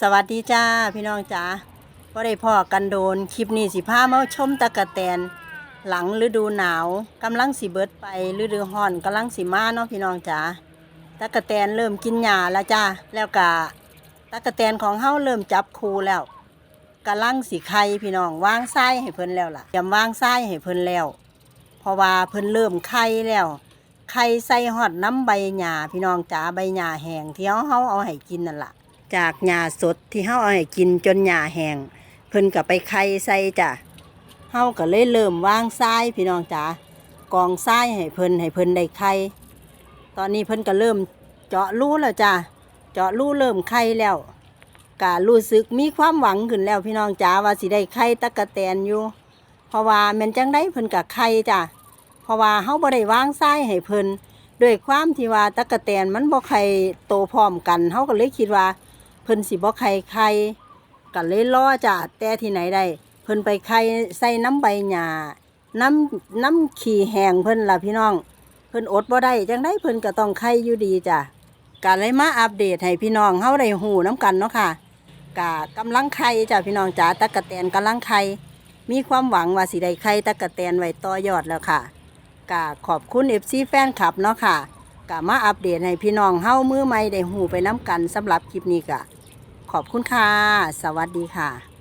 สวัสดีจ้าพี่น้องจ้าก็ได้พ่อกันโดนคลิปนี้สิพามาชมตะกะแตน หลังฤดูหนาวกำลังสิเบิดไปฤดูร้อนกำลังสิมาเนาะพี่น้องจ้าตะกะแตนเริ่มกินหญ้าแล้วจ้าแล้วก็ตะกะแตนของเฮาเริ่มจับคูแล้วกำลังสิไข่พี่น้องวางทรายให้เพิ่นแล้วล่ะเตรียมวางทรายให้เพิ่นแล้วเพราะว่าเพิ่นเริ่มไข่แล้วไข่ใส่ฮอดน้ำใบหญ้าพี่น้องจ๋าใบหญ้าแห้งที่เฮาเฮาเอาให้กินนั่นล่ะ จากหญ้าสดที่เฮาเอาให้กินจนหญ้าแห้งเพิ่นก็ไปไข่ใส่จ้ะเฮาก็เลยเริ่มวางทรายพี่น้องจ๋ากองทรายให้เพิ่นให้เพิ่นได้ไข่ตอนนี้เพิ่นก็เริ่มเจาะรูแล้วจ้ะเจาะรูเริ่มไข่แล้วก็รู้สึกมีความหวังขึ้นแล้วพี่น้องจ๋าว่าสิได้ไข่ตะกะแตนอยู่ เพราะว่าม่นจังได้เพิ่นกับไข่จ้ะเพราะว่าเฮาบ่ได้วางทรายให้เพิ่นด้วยความที่ว่าตะกะแตนมันบ่ไข่โตพร้อมกันเฮาก็เลยคิดว่า เพิ่นสิบ่ไข่ไข่ก็เลยรอจ้ะแต่ที่ไหนได้ เพิ่นไปไข่ใส่น้ำใบหญ้าน้ำน้ำขี้แห้งเพิ่นล่ะพี่น้อง เพิ่นอดบ่ได้จังได้เพิ่นก็ต้องไข่อยู่ดีจ้ะก็เลยมาอัปเดตให้พี่น้องเฮาได้ฮู้นํกันเนาะค่ะก็กำลังไข่จ้ะพี่น้องจ๋าตะกะแตนกำลังไข่มีความหวังว่าสิได้ไข่ตะกะแตนไว้ต่อยอดแล้วค่ะกะขอบคุณเอฟซีแฟนคลับเนาะค่ะกะมาอัปเดตให้พี่น้องเฮ้ามือใหม่ได้หูไปน้ำกันสำหรับคลิปนี้กะ ขอบคุณค่ะ สวัสดีค่ะ